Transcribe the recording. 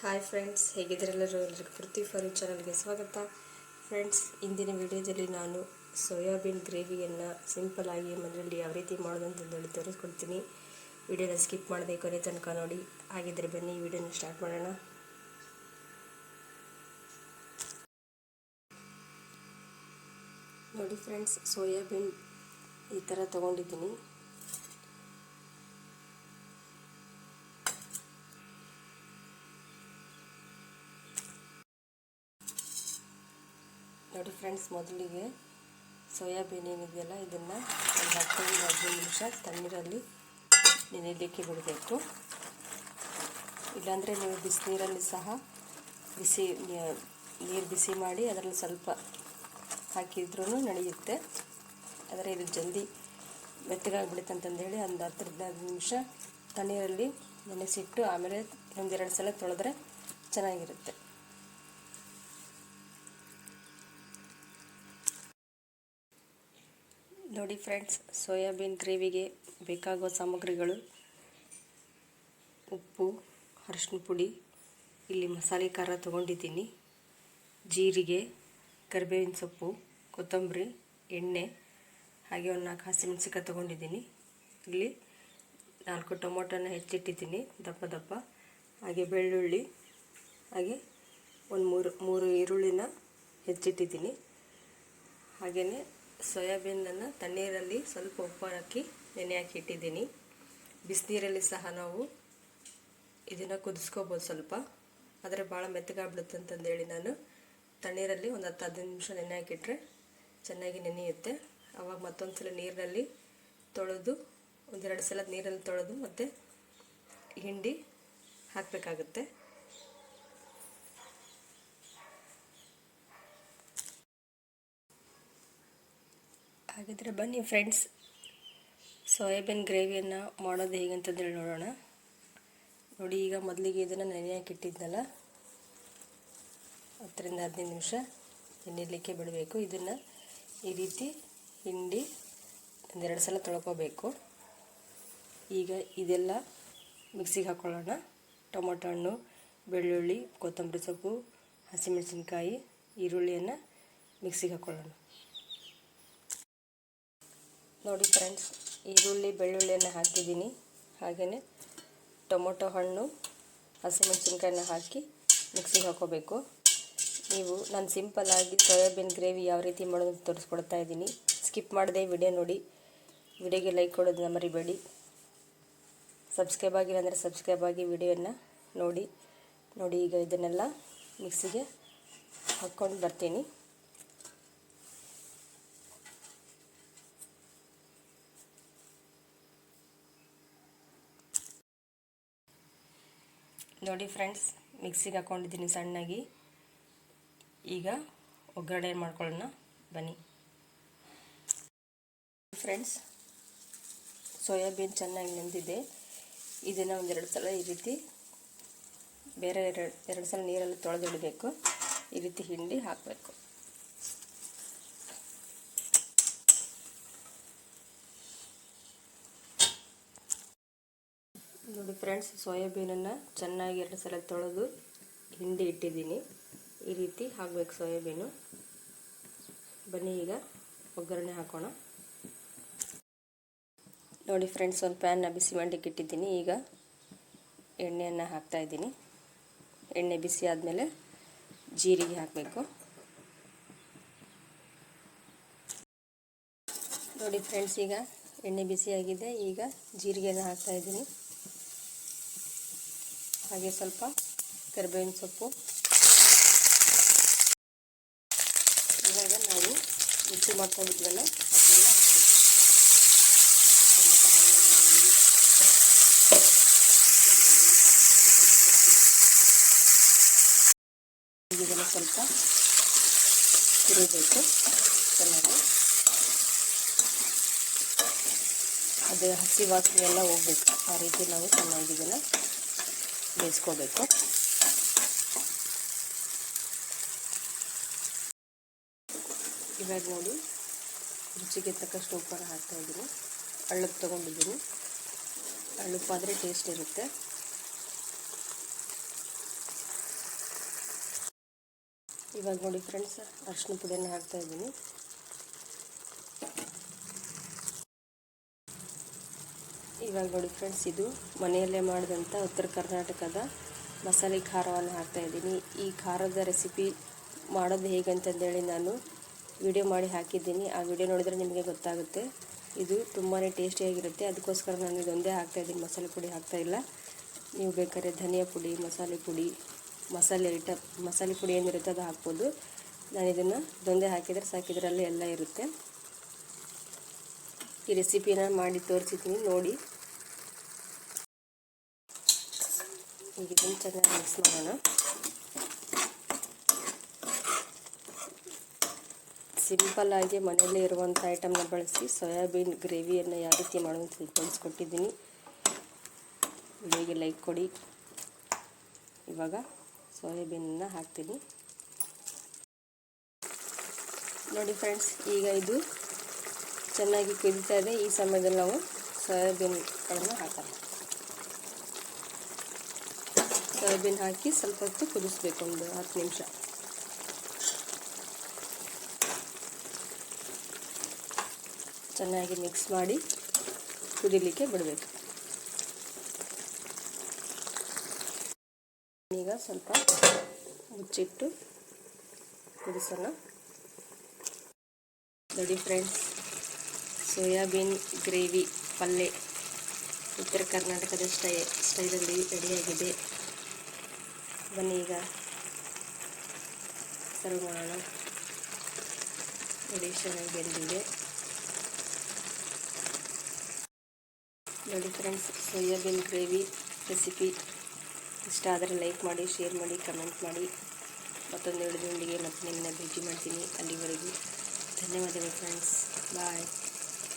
Hi friends ಹೇಗಿದ್ದರೆಲ್ಲರೂ ಎಲ್ಲರಿಗೂ ಪೃಥ್ವಿ ಫಾರಿ ಚಾನಲ್ಗೆ ಸ್ವಾಗತ. ಫ್ರೆಂಡ್ಸ್ ಇಂದಿನ ವಿಡಿಯೋದಲ್ಲಿ ನಾನು ಸೋಯಾಬೀನ್ ಗ್ರೇವಿಯನ್ನು ಸಿಂಪಲ್ ಆಗಿ ಮನೆಯಲ್ಲಿ ಯಾವ ರೀತಿ ಹೇಳಿ ತೋರಿಸ್ಕೊಡ್ತೀನಿ. ವಿಡಿಯೋನ ಸ್ಕಿಪ್ ಮಾಡದೆ ಕೊನೆ ತನಕ ನೋಡಿ. ಹಾಗಿದ್ದರೆ ಬನ್ನಿ ಈ ವಿಡಿಯೋನ ಸ್ಟಾರ್ಟ್ ಮಾಡೋಣ. ನೋಡಿ ಫ್ರೆಂಡ್ಸ್ ಸೋಯಾಬೀನ್ ಈ ಥರ ತೊಗೊಂಡಿದ್ದೀನಿ. ನೋಡಿ ಫ್ರೆಂಡ್ಸ್ ಮೊದಲಿಗೆ ಸೋಯಾಬೀನ್ ಏನಿದೆಯಲ್ಲ ಇದನ್ನು ಒಂದು ಹತ್ತರಿಂದ ಹದಿನೈದು ನಿಮಿಷ ತಣ್ಣೀರಲ್ಲಿ ನೆನೆಯಲಿಕ್ಕೆ ಬಿಡಬೇಕು. ಇಲ್ಲಾಂದರೆ ನೀವು ಬಿಸಿನೀರಲ್ಲಿ ಸಹ ಬಿಸಿ ನೀರು ಬಿಸಿ ಮಾಡಿ ಅದರಲ್ಲಿ ಸ್ವಲ್ಪ ಹಾಕಿದ್ರೂ ನಡೆಯುತ್ತೆ. ಆದರೆ ಇದು ಜಲ್ದಿ ಮೆತ್ತಗಾಗ್ಬಿಡುತ್ತೆ ಅಂತಂದೇಳಿ ಒಂದು ಹತ್ತರಿಂದ ಹದಿನೈದು ನಿಮಿಷ ತಣ್ಣೀರಲ್ಲಿ ನೆನೆಸಿಟ್ಟು ಆಮೇಲೆ ಒಂದೆರಡು ಸಲ ತೊಳೆದ್ರೆ ಚೆನ್ನಾಗಿರುತ್ತೆ. ನೋಡಿ ಫ್ರೆಂಡ್ಸ್, ಸೋಯಾಬೀನ್ ಗ್ರೇವಿಗೆ ಬೇಕಾಗುವ ಸಾಮಗ್ರಿಗಳು ಉಪ್ಪು, ಅರಿಶಿನ ಪುಡಿ, ಇಲ್ಲಿ ಮಸಾಲೆ ಖಾರ ತೊಗೊಂಡಿದ್ದೀನಿ. ಜೀರಿಗೆ, ಕರಿಬೇವಿನ ಸೊಪ್ಪು, ಕೊತ್ತಂಬರಿ, ಎಣ್ಣೆ, ಹಾಗೆ ಒಂದು ನಾಲ್ಕು ಹಸಿಮೆಣಸಿಕಾಯಿ ತೊಗೊಂಡಿದ್ದೀನಿ. ಇಲ್ಲಿ ನಾಲ್ಕು ಟೊಮೊಟೊನ ಹೆಚ್ಚಿಟ್ಟಿದ್ದೀನಿ ದಪ್ಪ ದಪ್ಪ. ಹಾಗೆ ಬೆಳ್ಳುಳ್ಳಿ, ಹಾಗೆ ಒಂದು ಮೂರು ಮೂರು ಈರುಳ್ಳಿನ ಹೆಚ್ಚಿಟ್ಟಿದ್ದೀನಿ. ಹಾಗೆಯೇ ಸೋಯಾಬೀನನ್ನು ತಣ್ಣೀರಲ್ಲಿ ಸ್ವಲ್ಪ ಉಪ್ಪು ಹಾಕಿ, ನೆನೆ ಹಾಕಿ ಇಟ್ಟಿದ್ದೀನಿ. ಬಿಸಿನೀರಲ್ಲಿ ಸಹ ನಾವು ಇದನ್ನು ಕುದಿಸ್ಕೋಬೋದು ಸ್ವಲ್ಪ. ಆದರೆ ಭಾಳ ಮೆತ್ತಗಾಗ್ಬಿಡುತ್ತೆ ಅಂತಂದೇಳಿ ನಾನು. ತಣ್ಣೀರಲ್ಲಿ ಒಂದು ಹತ್ತು ಹದಿನೈದು ನಿಮಿಷ ನೆನೆ ಹಾಕಿಟ್ರೆ ಚೆನ್ನಾಗಿ ನೆನೆಯುತ್ತೆ. ಆವಾಗ ಮತ್ತೊಂದು ಸಲ ನೀರಿನಲ್ಲಿ ತೊಳೆದು, ಒಂದೆರಡು ಸಲ ನೀರಲ್ಲಿ ತೊಳೆದು ಮತ್ತು ಹಿಂಡಿ ಹಾಕಬೇಕಾಗುತ್ತೆ. ಹಾಗಿದ್ರೆ ಬನ್ನಿ ಫ್ರೆಂಡ್ಸ್ ಸೋಯಾಬೀನ್ ಗ್ರೇವಿಯನ್ನು ಮಾಡೋದು ಹೇಗಂತಂದೇಳಿ ನೋಡೋಣ. ನೋಡಿ, ಈಗ ಮೊದಲಿಗೆ ಇದನ್ನು ನೆನೆ ಹಾಕಿಟ್ಟಿದ್ನಲ್ಲ ಹತ್ತರಿಂದ ಹದಿನೈದು ನಿಮಿಷ ನೆನೆಯಲಿಕ್ಕೆ ಬಿಡಬೇಕು. ಇದನ್ನು ಈ ರೀತಿ ಹಿಂಡಿ ಒಂದೆರಡು ಸಲ ತೊಳ್ಕೋಬೇಕು. ಈಗ ಇದೆಲ್ಲ ಮಿಕ್ಸಿಗೆ ಹಾಕ್ಕೊಳ್ಳೋಣ ಟೊಮೊಟೊ ಹಣ್ಣು, ಬೆಳ್ಳುಳ್ಳಿ, ಕೊತ್ತಂಬರಿ ಸೊಪ್ಪು, ಹಸಿಮೆಣಸಿನ್ಕಾಯಿ, ಈರುಳ್ಳಿಯನ್ನು ಮಿಕ್ಸಿಗೆ ಹಾಕ್ಕೊಳ್ಳೋಣ ನೋಡಿ ಫ್ರೆಂಡ್ಸ್, ಈರುಳ್ಳಿ, ಬೆಳ್ಳುಳ್ಳಿಯನ್ನು ಹಾಕಿದ್ದೀನಿ. ಹಾಗೆಯೇ ಟೊಮೊಟೊ ಹಣ್ಣು ಹಸಿಮೆಣಸಿನ್ಕಾಯನ್ನ ಹಾಕಿ ಮಿಕ್ಸಿಗೆ ಹಾಕೋಬೇಕು. ನೀವು ನಾನು ಸಿಂಪಲ್ಲಾಗಿ ಸೋಯಾಬೀನ್ ಗ್ರೇವಿ ಯಾವ ರೀತಿ ಮಾಡೋದು ತೋರಿಸ್ಕೊಡ್ತಾ ಇದ್ದೀನಿ. ಸ್ಕಿಪ್ ಮಾಡದೆ ವಿಡಿಯೋ ನೋಡಿ. ವಿಡಿಯೋಗೆ ಲೈಕ್ ಕೊಡೋದನ್ನ ಮರಿಬೇಡಿ. ಸಬ್ಸ್ಕ್ರೈಬ್ ಆಗಿಲ್ಲ ಅಂದರೆ ಸಬ್ಸ್ಕ್ರೈಬ್ ಆಗಿ ವಿಡಿಯೋನ ನೋಡಿ. ನೋಡಿ ಈಗ ಇದನ್ನೆಲ್ಲ ಮಿಕ್ಸಿಗೆ ಹಾಕ್ಕೊಂಡು ಬರ್ತೀನಿ. ನೋಡಿ ಫ್ರೆಂಡ್ಸ್, ಮಿಕ್ಸಿಗೆ ಹಾಕ್ಕೊಂಡಿದ್ದೀನಿ ಸಣ್ಣಾಗಿ. ಈಗ ಒಗ್ಗರಣೆ ಮಾಡ್ಕೊಳ್ಳೋಣ? ಬನ್ನಿ. ಫ್ರೆಂಡ್ಸ್, ಸೋಯಾಬೀನ್ ಚೆನ್ನಾಗಿ ನೆಂದಿದೆ. ಇದನ್ನು ಒಂದೆರಡು ಸಲ ಈ ರೀತಿ ಬೇರೆ ಎರಡು ಎರಡು ಸಲ ನೀರಲ್ಲಿ ತೊಳೆದಿಡಬೇಕು. ಈ ರೀತಿ ಹಿಂಡಿ ಹಾಕಬೇಕು. ನೋಡಿ ಫ್ರೆಂಡ್ಸ್ ಸೋಯಾಬೀನನ್ನು ಚೆನ್ನಾಗಿ ಎರಡು ಸಲ ತೊಳೆದು ಹಿಂಡಿ ಇಟ್ಟಿದ್ದೀನಿ. ಈ ರೀತಿ ಹಾಕಬೇಕು ಸೋಯಾಬೀನು. ಬನ್ನಿ ಈಗ ಒಗ್ಗರಣೆ ಹಾಕೋಣ. ನೋಡಿ ಫ್ರೆಂಡ್ಸ್ ಒಂದು ಪ್ಯಾನ್ನ ಬಿಸಿ ಮಾಡಲಿಕ್ಕೆ ಇಟ್ಟಿದ್ದೀನಿ. ಈಗ ಎಣ್ಣೆಯನ್ನು ಹಾಕ್ತಾಯಿದ್ದೀನಿ ಎಣ್ಣೆ ಬಿಸಿ ಆದಮೇಲೆ ಜೀರಿಗೆ ಹಾಕಬೇಕು. ನೋಡಿ ಫ್ರೆಂಡ್ಸ್ ಈಗ ಎಣ್ಣೆ ಬಿಸಿಯಾಗಿದೆ. ಈಗ ಜೀರಿಗೆನ ಹಾಕ್ತಾಯಿದ್ದೀನಿ ಹಾಗೆ ಸ್ವಲ್ಪ ಕರಿಬೇವಿನ ಸೊಪ್ಪು. ಇವಾಗ ನಾವು ಮಿಕ್ಸಿ ಮಾಡ್ಕೊಂಡಿದ್ವಲ್ಲ ಅದನ್ನೆಲ್ಲ ಹಾಕ್ತೀವಿ ಸ್ವಲ್ಪ ತಿರುಗಬೇಕು ಚೆನ್ನಾಗಿ. ಅದು ಹಸಿ ವಾಸನೆ ಎಲ್ಲ ಹೋಗ್ಬೇಕು. ಆ ರೀತಿ ನಾವು ಚೆನ್ನಾಗಿ ಇದನ್ನು ಬೇಯಿಸ್ಕೋಬೇಕು. ಇವಾಗ ನೋಡಿ, ರುಚಿಗೆ ತಕ್ಕಷ್ಟು ಉಪ್ಪನ್ನು ಹಾಕ್ತಾಯಿದ್ರು ಹಳ್ಳಕ್ಕೆ ಅಳ್ಳಪ್ಪ ಆದರೆ ಟೇಸ್ಟ್ ಇರುತ್ತೆ. ಇವಾಗ ನೋಡಿ ಫ್ರೆಂಡ್ಸ್ ಅರ್ಶಿನ ಪುಡಿಯನ್ನು ಹಾಕ್ತಾಯಿದ್ದೀನಿ ಇವಾಗ ನೋಡಿ ಫ್ರೆಂಡ್ಸ್ ಇದು ಮನೆಯಲ್ಲೇ ಮಾಡಿದಂಥ ಉತ್ತರ ಕರ್ನಾಟಕದ ಮಸಾಲೆ ಖಾರವನ್ನು ಹಾಕ್ತಾ ಇದ್ದೀನಿ. ಈ ಖಾರದ ರೆಸಿಪಿ ಮಾಡೋದು ಹೇಗಂತಂದೇಳಿ ನಾನು ವಿಡಿಯೋ ಮಾಡಿ ಹಾಕಿದ್ದೀನಿ. ಆ ವಿಡಿಯೋ ನೋಡಿದ್ರೆ ನಿಮಗೆ ಗೊತ್ತಾಗುತ್ತೆ. ಇದು ತುಂಬಾ ಟೇಸ್ಟಿಯಾಗಿರುತ್ತೆ ಅದಕ್ಕೋಸ್ಕರ ನಾನು ಇದೊಂದೇ ಹಾಕ್ತಾಯಿದ್ದೀನಿ ಮಸಾಲೆ ಪುಡಿ ಹಾಕ್ತಾಯಿಲ್ಲ ನೀವು ಬೇಕಾದ್ರೆ ಧನಿಯಾ ಪುಡಿ, ಮಸಾಲೆ ಪುಡಿ, ಮಸಾಲೆ ಐಟ, ಮಸಾಲೆ ಪುಡಿ ಏನಿರುತ್ತೆ ಅದು ಹಾಕ್ಬೋದು. ನಾನು ಇದನ್ನು ಇದೊಂದೇ ಹಾಕಿದರೆ ಸಾಕಿದ್ರಲ್ಲಿ ಎಲ್ಲ ಇರುತ್ತೆ. ಈ ರೆಸಿಪಿನ ಮಾಡಿ ತೋರಿಸಿದ್ದೀನಿ. ನೋಡಿ. ಈಗ ಇದನ್ನು ಚೆನ್ನಾಗಿ ಮಿಕ್ಸ್ ಮಾಡೋಣ. ಸಿಂಪಲ್ಲಾಗಿ ಮನೆಯಲ್ಲೇ ಇರುವಂಥ ಐಟಮ್ನ ಬಳಸಿ ಸೋಯಾಬೀನ್, ಗ್ರೇವಿಯನ್ನು ಯಾವ ರೀತಿ ಮಾಡೋದು ಕಳಿಸ್ಕೊಟ್ಟಿದ್ದೀನಿ ವಿಡಿಯೋಗೆ ಲೈಕ್ ಕೊಡಿ. ಇವಾಗ ಸೋಯಾಬೀನನ್ನು ಹಾಕ್ತೀನಿ. ನೋಡಿ ಫ್ರೆಂಡ್ಸ್ ಈಗ ಇದು ಚೆನ್ನಾಗಿ ಕುದೀತಾ ಇದೆ. ಈ ಸಮಯದಲ್ಲಿ ನಾವು ಸೋಯಾಬೀನ್ಗಳನ್ನು ಹಾಕೋಣ. ಸೋಯಾಬೀನ್ ಹಾಕಿ ಸ್ವಲ್ಪ ಹೊತ್ತು ಕುದಿಸ್ಬೇಕು ಒಂದು ಹತ್ತು ನಿಮಿಷ. ಚೆನ್ನಾಗಿ ಮಿಕ್ಸ್ ಮಾಡಿ ಕುದಿಲಿಕ್ಕೆ ಬಿಡಬೇಕು. ಈಗ ಸ್ವಲ್ಪ ಮುಚ್ಚಿಟ್ಟು ಕುದಿಸೋಣ. ನೋಡಿ ಫ್ರೆಂಡ್ಸ್ ಸೋಯಾಬೀನ್, ಗ್ರೇವಿ ಪಲ್ಯ ಉತ್ತರ ಕರ್ನಾಟಕದ ಸ್ಟೈ, ಸ್ಟೈಲಲ್ಲಿ ರೆಡಿಯಾಗಿದೆ ಬನ್ನಿ ಈಗ ಸರ್ವ್ ಮಾಡೋಣ ನೋಡಿ, ಚೆನ್ನಾಗಿ ಬೆಂದಿದೆ. ನೋಡಿ ಫ್ರೆಂಡ್ಸ್ ಸೋಯಾಬೀನ್ ಗ್ರೇವಿ ರೆಸಿಪಿ ಇಷ್ಟ ಆದರೆ ಲೈಕ್ ಮಾಡಿ ಶೇರ್ ಮಾಡಿ ಕಮೆಂಟ್ ಮಾಡಿ. ಮತ್ತೊಂದು ಹಿಡಿದೊಂದಿಗೆ ಮತ್ತೆ ನಿಮ್ಮನ್ನ ಭೇಟಿ ಮಾಡ್ತೀನಿ ಅಲ್ಲಿವರೆಗೂ. ಧನ್ಯವಾದಗಳು ಫ್ರೆಂಡ್ಸ್ ಬಾಯ್